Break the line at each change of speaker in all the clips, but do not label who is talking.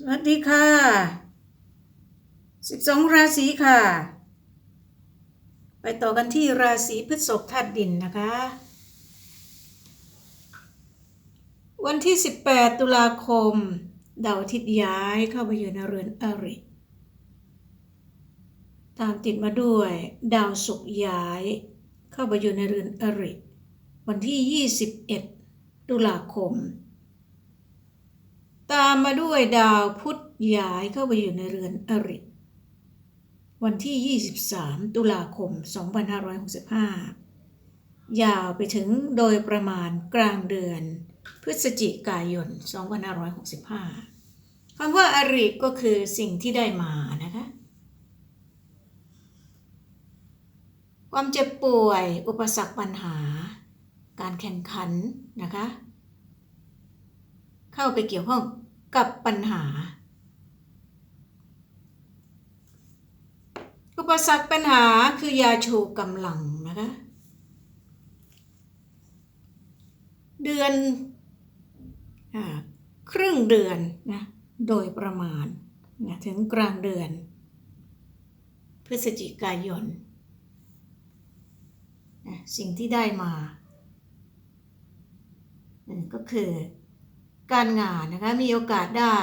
สวัสดีค่ะ12ราศีค่ะ ไปต่อกันที่ราศีพฤษภธาตุดินนะคะ วันที่18ตุลาคม ดาวอาทิตย์ย้ายเข้าไปอยู่ในเรือนอริ ตามติดมาด้วย ดาวศุกร์ย้าย เข้าไปอยู่ในเรือนอริ วันที่21ตุลาคม ตามมาด้วยดาวพุธย้ายเข้าไปอยู่ในเรือนอริวันที่ 23 ตุลาคม 2565 ยาวไปถึงโดยประมาณกลางเดือน พฤศจิกายน 2565คำว่าอริก็คือสิ่งที่ได้มานะคะ ความเจ็บป่วย อุปสรรคปัญหา การแข่งขันนะคะ เข้าไปเกี่ยวข้องกับปัญหา อุปสรรคปัญหาคือยาโชว์กำลังนะคะ เดือนอครึ่งเดือนนะโดยประมาณนะถึงกลางเดือน พฤศจิกายนนะสิ่งที่ได้มา ก็คือ การงานนะคะมีโอกาสได้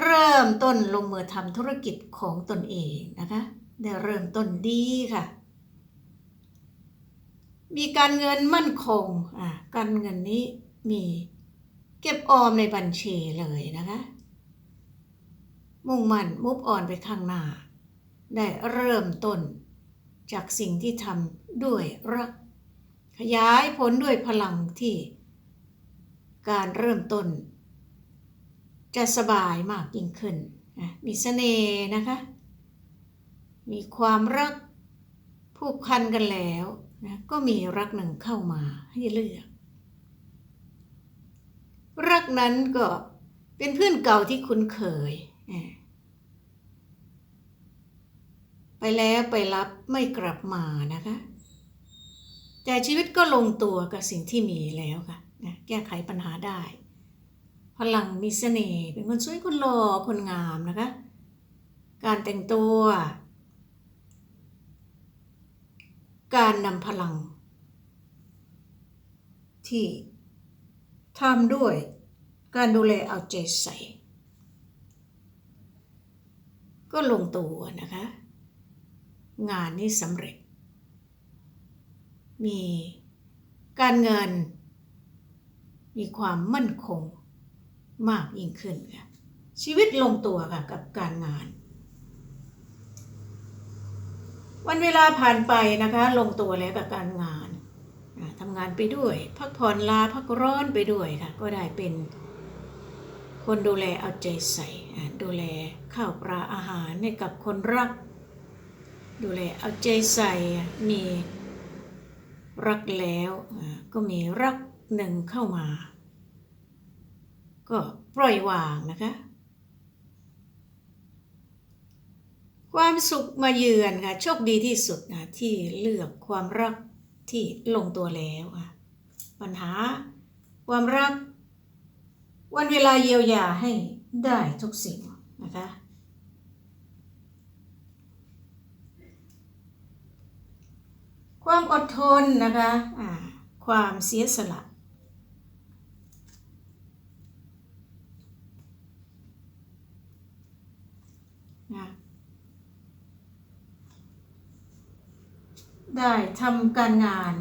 เริ่มต้นลงมือทำธุรกิจของตนเองนะคะได้เริ่มต้นดีค่ะ มีการเงินมั่นคงอ่าการเงินนี้มีเก็บออมในบัญชีเลยนะคะ มุ่งมั่นมุฟออนไปข้างหน้า ได้เริ่มต้นจากสิ่งที่ทำด้วยรัก ขยายผลด้วยพลังที่ การเริ่มต้น จะสบายมากยิ่งขึ้น มีเสน่ห์นะคะ มีความรักผูกพันกันแล้วนะก็มีรักหนึ่งเข้ามาให้เลือก รักนั้นก็เป็นเพื่อนเก่าที่คุ้นเคย ไปแล้วไปรับไม่กลับมานะคะ แต่ชีวิตก็ลงตัวกับสิ่งที่มีแล้วค่ะ นะแก้ไขปัญหาได้พลังมีเสน่ห์เป็นคนสวยคนหล่อคนงามนะคะ การแต่งตัว การนำพลัง ที่ทำด้วยการดูแลเอาใจใส่ ก็ลงตัวนะคะ งานนี้สำเร็จ มีการเงิน มีความมั่นคงมากยิ่งขึ้นค่ะชีวิตลงตัวค่ะกับการงาน วันเวลาผ่านไปนะคะ ลงตัวแล้วกับการงานทำงานไปด้วย พักผ่อนลาพักร้อนไปด้วยค่ะ ก็ได้เป็น คนดูแลเอาใจใส่ดูแลข้าวปลาอาหารให้กับคนรัก ดูแลเอาใจใส่มีรักแล้วก็มีรัก หนึ่งเข้ามา ก็ปล่อยวางนะคะ ความสุขมาเยือนค่ะโชคดีที่สุดนะที่เลือกความรักที่ลงตัวแล้วอะปัญหาความรัก วันเวลาเยียวยาให้ได้ทุกสิ่งนะคะความอดทนนะคะอ่าความเสียสละ ได้ทำการงาน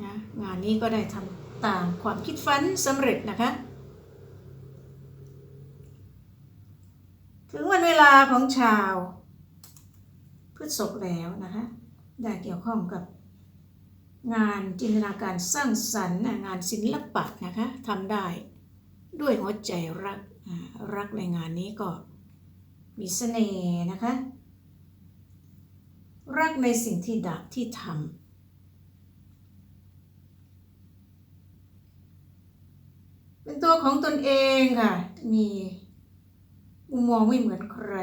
นะงานนี้ก็ได้ทำตามความคิดฝันสำเร็จนะคะ ถึงวันเวลาของชาวพฤษภแล้วนะคะได้เกี่ยวข้องกับงานจินตนาการสร้างสรรค์งานศิลปะนะคะทำได้ด้วยหัวใจรักรักในงานนี้ก็มีเสน่ห์นะคะ รักในสิ่งที่ดักที่ทำเป็นตัวของตนเองค่ะ มีมุมมองไม่เหมือนใคร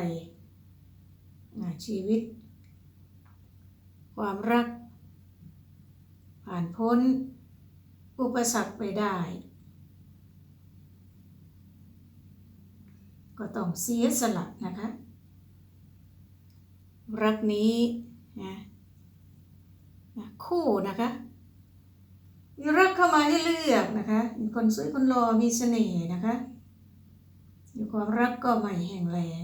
ชีวิต ความรัก ผ่านพ้น อุปสรรคไปได้ ก็ต้องเสียสละนะคะรักนี้ นะนะคู่นะคะมีรักเข้ามาให้เลือกนะคะมีคนสวยคนรอมีเสน่ห์นะคะมีความรักก็ไม่แห้งแล้ง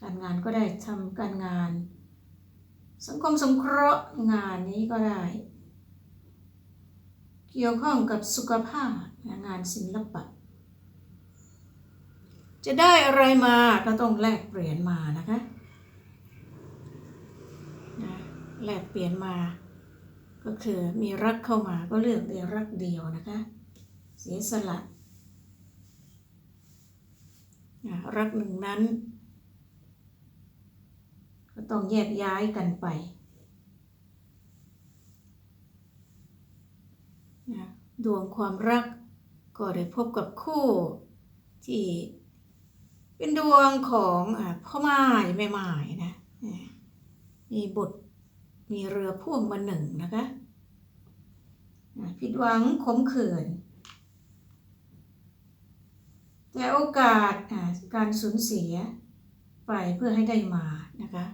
การงานก็ได้ทำการงาน สังคมสงเคราะห์งานนี้ก็ได้ เกี่ยวข้องกับสุขภาพงานศิลปะ จะได้อะไรมาก็ต้องแลกเปลี่ยนมานะคะนะ แลกเปลี่ยนมา ก็คือมีรักเข้ามาก็เลือกได้รักเดียวนะคะ เสียสละรักหนึ่งนั้น ก็ต้องแยกย้ายกันไปนะดวงความรักก็ได้พบกับคู่ที่เป็นดวงของอพ่อไม้แม่ไม้นะมีบุตร มีเรือพ่วงมาหนึ่งนะคะผิดหวังขมขื่นแต่โอกาสการสูญเสียไปเพื่อให้ได้มานะคะ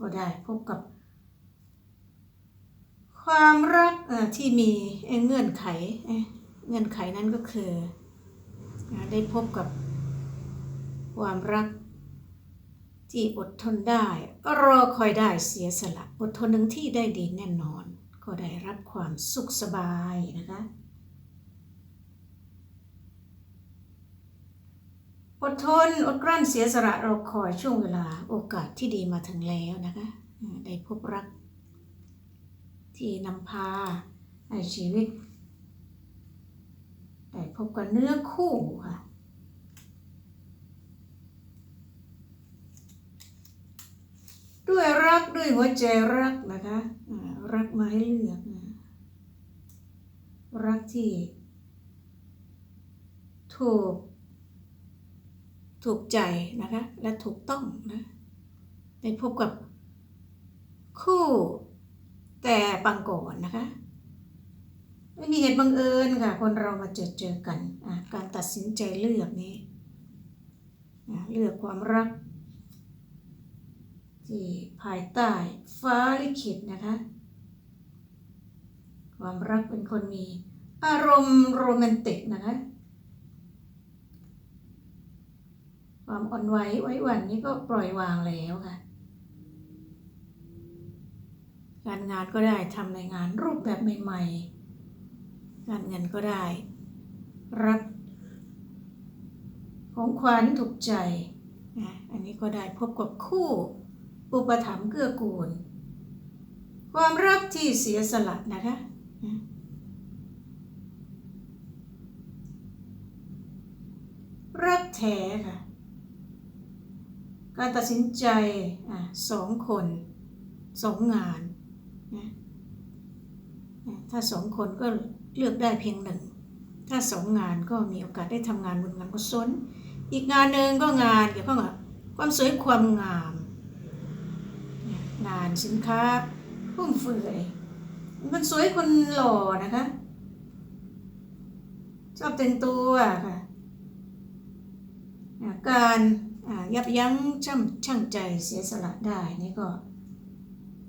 ก็ได้พบกับ ความรักที่มีเงื่อนไข เงื่อนไขนั้นก็คือ ได้พบกับความรัก ที่อดทนได้ รอคอยได้เสียสละ อดทนหนึ่งที่ได้ดีแน่นอน ก็ได้รับความสุขสบายนะคะ อดทนอดกลั้นเสียสละรอคอยช่วงเวลาโอกาสที่ดีมาถึงแล้วนะคะ ได้พบรัก ที่นำพาให้ชีวิต ได้พบกับเนื้อคู่ค่ะ ด้วยรักด้วยหัวใจรักนะคะรักมาให้เลือกนะรักที่ถูก ถูกใจนะคะ และถูกต้องนะได้พบกับคู่แต่ปังก่อนนะคะไม่มีเหตุบังเอิญค่ะ คนเรามาเจอเจอกัน การตัดสินใจเลือกนี้ เลือกความรัก ที่ภายใต้ฟ้าลิขิตนะคะ ความรักเป็นคนมีอารมณ์โรแมนติกนะคะ ความอ่อนไหวไว้วันนี้ก็ปล่อยวางแล้วค่ะ การงานก็ได้ทำในงานรูปแบบใหม่ ๆ การเงินก็ได้ รักของขวัญถูกใจนะอันนี้ก็ได้พบกับคู่ อุปถัมภ์เกื้อกูล ความรักที่เสียสละนะคะรักแท้ค่ะ การตัดสินใจอะสองคนสองงานนะถ้าสองคนก็เลือกได้เพียงหนึ่ง ถ้าสองงานก็มีโอกาสได้ทำงานบุญงานกุศลอีกงานหนึ่งก็งานเกี่ยวข้องกับความสวยความงาม นะงานสินค้าฟุ่มเฟือยคนสวยคนหล่อนะคะ ชอบแต่งตัวค่ะอะการยับยั้งชั่งชั่งใจเสียสละได้นี่ก็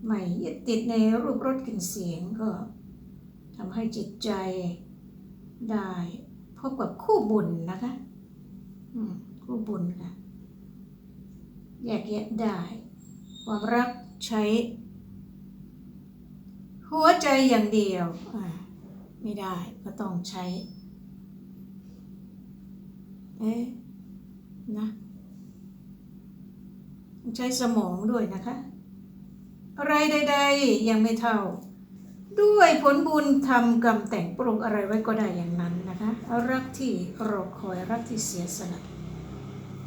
ไม่ยึดติดในรูปรสกลิ่นเสียงก็ทำให้จิตใจได้พบกับคู่บุญนะคะคู่บุญค่ะ แยกแยะได้ ความรักใช้ หัวใจอย่างเดียว ไม่ได้ก็ต้องใช้ เอ๊ะนะ ใช้สมองด้วยนะคะ อะไรใดๆยังไม่เท่า ด้วยผลบุญทำกรรมแต่งปรุงอะไรไว้ก็ได้อย่างนั้นนะคะ รักที่รอคอยรักที่เสียสละ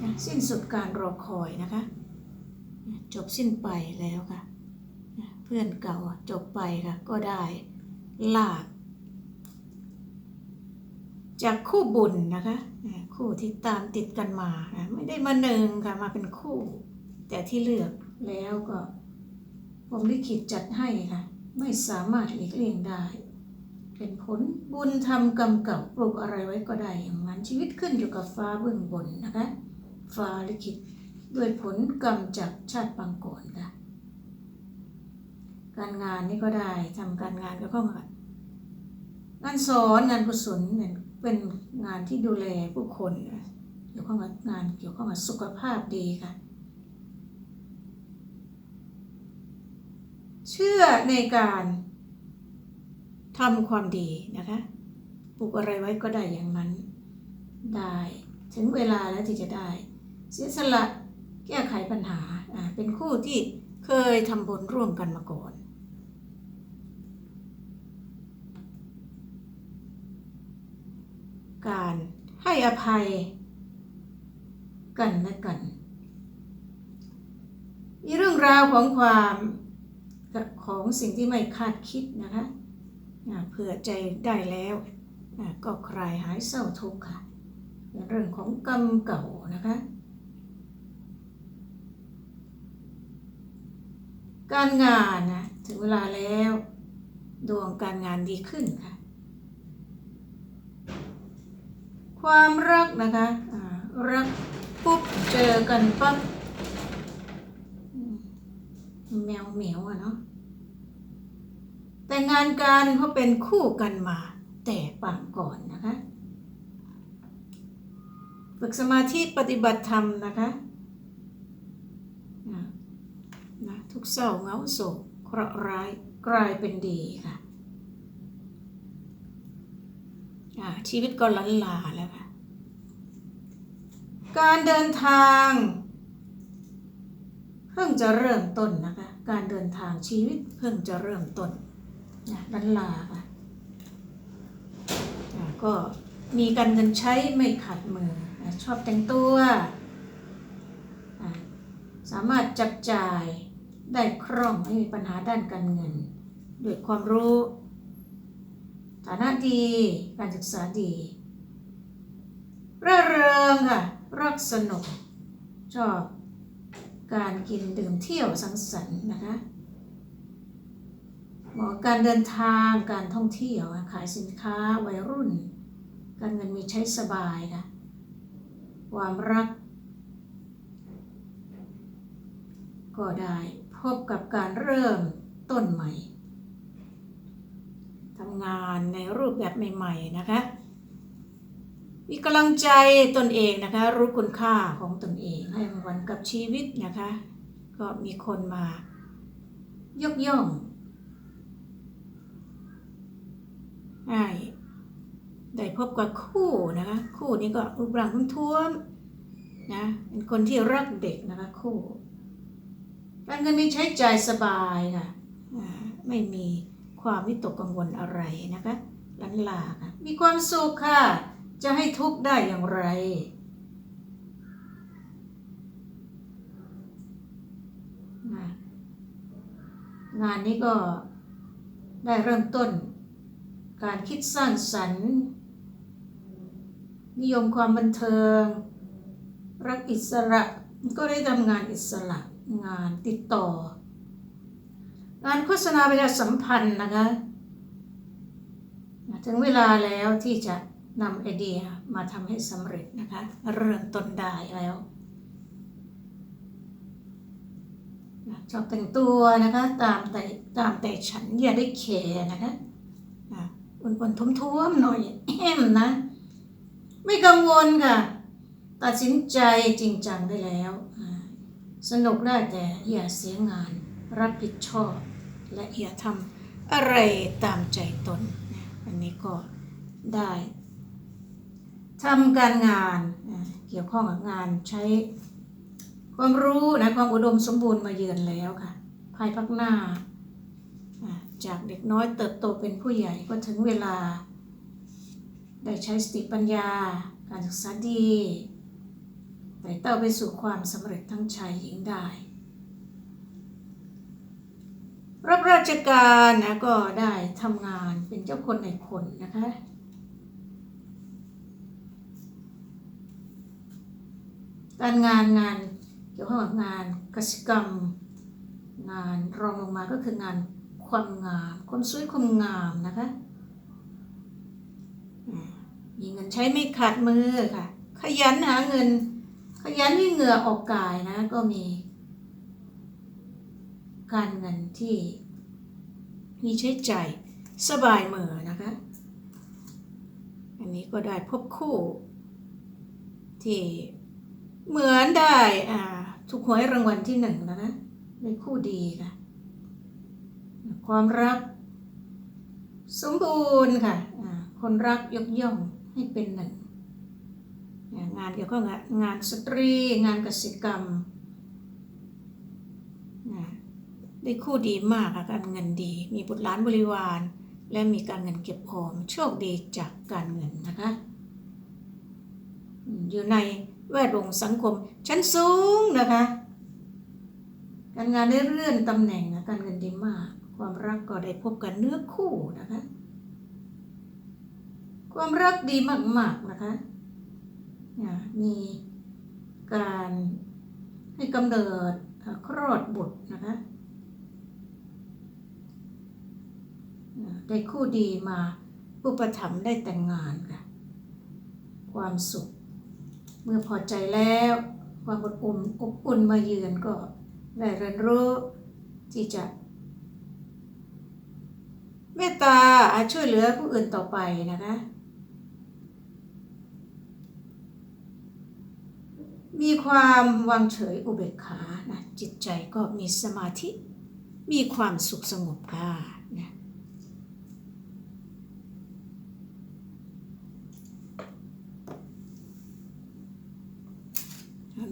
นสิ้นสุดการรอคอยนะคะ จบสิ้นไปแล้วค่ะ เพื่อนเก่าจบไปค่ะ ก็ได้ลาบจากคู่บุญนะคะ คู่ที่ตามติดกันมา ไม่ได้มาหนึ่งค่ะ มาเป็นคู่ แต่ที่เลือกแล้วก็ผมลิขิตจัดให้ค่ะ ไม่สามารถหลีกเลี่ยงได้ เป็นผลบุญทำกรรมเก่าปลูกอะไรไว้ก็ได้อย่างนั้นชีวิตขึ้นอยู่กับฟ้าเบื้องบนนะคะ ฟ้าลิขิต ด้วยผลกรรมจากชาติปางก่อนค่ะ การงานนี่ก็ได้ทำการงานก็เข้ามางานสอนงานกุศลเนี่ยเป็นงานที่ดูแลผู้คนเกี่ยวข้องกับงานเกี่ยวข้องกับสุขภาพดีค่ะ เชื่อในการทำความดีนะคะปลูกอะไรไว้ก็ได้อย่างนั้นได้ ถึงเวลาแล้วที่จะได้ เสียสละ แก้ไขปัญหาอ่าเป็นคู่ที่เคยทำบุญร่วมกันมาก่อน การให้อภัยกันและกันมีเรื่องราวของความของสิ่งที่ไม่คาดคิดนะคะอ่าเผื่อใจได้แล้วอ่าก็คลายหายเศร้าทุกข์ค่ะ เรื่องของกรรมเก่านะคะ การงานนะถึงเวลาแล้ว ดวงการงานดีขึ้นค่ะ ความรักนะคะรักปุ๊บเจอกันปั๊บอืมแมวเหมียวอะเนาะแต่งานการเขาเป็นคู่กันมา แต่ปางก่อนนะคะ ฝึกสมาธิปฏิบัติธรรมนะคะอ่านะ ทุกเศร้าเงาโศกเคราะห์ร้ายกลายเป็นดีค่ะชีวิตก็ลันลาแล้วค่ะ การเดินทางเพิ่งจะเริ่มต้นนะคะ การเดินทางชีวิตเพิ่งจะเริ่มต้นนะลันลาค่ะอ่าก็มีการเงินใช้ไม่ขัดมืออชอบแต่งตัว สามารถจับจ่าย ได้คล่องไม่มีปัญหาด้านการเงิน ด้วยความรู้ ฐานะดีการศึกษาดีร่าเริงค่ะรักสนุก ชอบการกินดื่มเที่ยวสังสรรค์นะคะหมาะการเดินทางการท่องเที่ยวขายสินค้าวัยรุ่น การเงินมีใช้สบายค่ะความรัก ก็ได้ พบกับการเริ่มต้นใหม่ทำงานในรูปแบบใหม่ๆนะคะมีกำลังใจตนเองนะคะ รู้คุณค่าของตนเองให้รางวัลกับชีวิตนะคะ ก็มีคนมายกย่องให้ได้พบกับคู่นะคะ คู่นี้ก็รูปร่างท้วมนะเป็นคนที่รักเด็กนะคะคู่ การเงินมีใช้จ่ายสบายค่ะอ่าไม่มีความวิตกกังวลอะไรนะคะลันลาค่ะมีความสุขค่ะ จะให้ทุกข์ได้อย่างไรนะงานนี้ก็ได้เริ่มต้น การคิดสร้างสรรค์ นิยมความบันเทิง รักอิสระก็ได้ทำงานอิสระ งานติดต่อ งานโฆษณาประชาสัมพันธ์นะคะ ถึงเวลาแล้วที่จะนำไอเดียมาทำให้สำเร็จนะคะ เริ่มต้นได้แล้วชอบแต่งตัวนะคะตามแต่ตามแต่ฉันอย่าได้แคร์นะคะอ้วนๆท้วมๆหน่อยแอมนะ ไม่กังวลค่ะ ตัดสินใจจริงจังได้แล้ว สนุกได้แต่อย่าเสียงาน รับผิดชอบ และอย่าทำอะไรตามใจตนนะอันนี้ก็ได้ทำการงานเกี่ยวข้องกับงานใช้ความรู้นะความอุดมสมบูรณ์มาเยือนแล้วค่ะ ภายภาคหน้า จากเด็กน้อยเติบโตเป็นผู้ใหญ่ก็ถึงเวลา ได้ใช้สติปัญญา การศึกษาดี ไต่เต้าไปสู่ความสำเร็จทั้งชายหญิงได้ รับราชการนะก็ได้ทำงานเป็นเจ้าคนในคนนะคะการงานงานเกี่ยวข้องกับงานกสิกรรม งานรองลงมาก็คืองานความงามความสวยความงามนะคะมีเงินใช้ไม่ขาดมือค่ะ ขยันหาเงิน ขยันที่เหงื่อออกกายนะ ก็มี การเงินที่มีใช้ใจ่ายสบายมือนะคะ อันนี้ก็ได้พบคู่ที่เหมือนได้อ่าถูกหวยรางวัลที่หนึ่งนะคะได้คู่ดีค่ะ ความรัก สมบูรณ์ค่ะ คนรักยกย่องให้เป็นหนึ่ง งานเกี่ยวข้องกับงานสตรี งานกสิกรรมได้คู่ดีมากค่ะการเงินดี มีบุตรหลานบริวาร และมีการเงินเก็บออมโชคดีจากการเงินนะคะอืมอยู่ในแวดวงสังคมชั้นสูงนะคะ การงานได้เลื่อนตำแหน่งนะการเงินดีมาก ความรักก็ได้พบกันเนื้อคู่นะคะ ความรักดีมากๆนะคะ มีการให้กำเนิดคลอดบุตรนะคะได้คู่ดีมาอุปถัมภ์ได้แต่งงานค่ะ ความสุข เมื่อพอใจแล้ว ความอบอุ่นอบอุ่นมาเยือนก็ได้เรียนรู้ที่จะ เมตตาช่วยเหลือผู้อื่นต่อไปนะคะ มีความวางเฉยอุเบกขานะจิตใจก็มีสมาธิ มีความสุขสงบค่ะนะ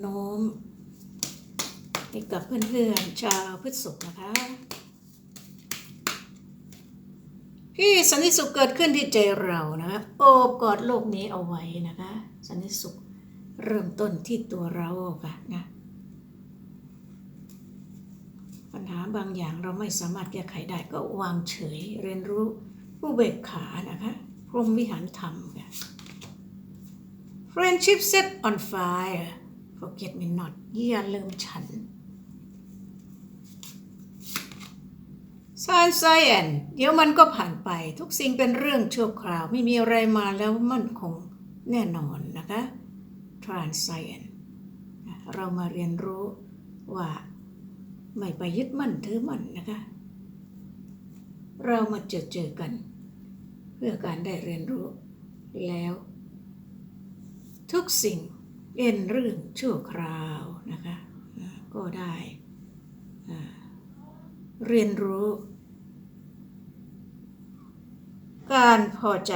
โน้มให้กับเพื่อนๆชาวพฤษภนะคะที่สันติสุขเกิดขึ้นที่ใจเรานะคะโอบกอดโลกนี้เอาไว้นะคะ สันติสุข เริ่มต้นที่ตัวเราค่ะนะปัญหาบางอย่างเราไม่สามารถแก้ไขได้ก็วางเฉย เรียนรู้ผู้เบกขานะคะพรหมวิหารธรรมค่ะ Friendship set on fire forget me not อย่าลืมฉันซานไซแอนเดี๋ยวมันก็ผ่านไปทุกสิ่งเป็นเรื่องชั่วคราว ไม่มีอะไรมาแล้วมั่นคงแน่นอนนะคะ Transient เรามาเรียนรู้ว่าไม่ไปยึดมั่นถือมั่นนะคะ เรามาเจอเจอกัน เพื่อการได้เรียนรู้แล้ว ทุกสิ่งเป็นเรื่องชั่วคราวนะคะ ก็ได้เรียนรู้ การพอใจ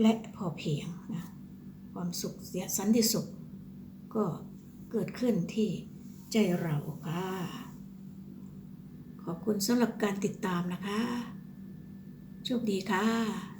และพอเพียงนะความสุขเสียสันติสุข ก็เกิดขึ้นที่ใจเราค่ะ ขอบคุณสำหรับการติดตามนะคะ โชคดีค่ะ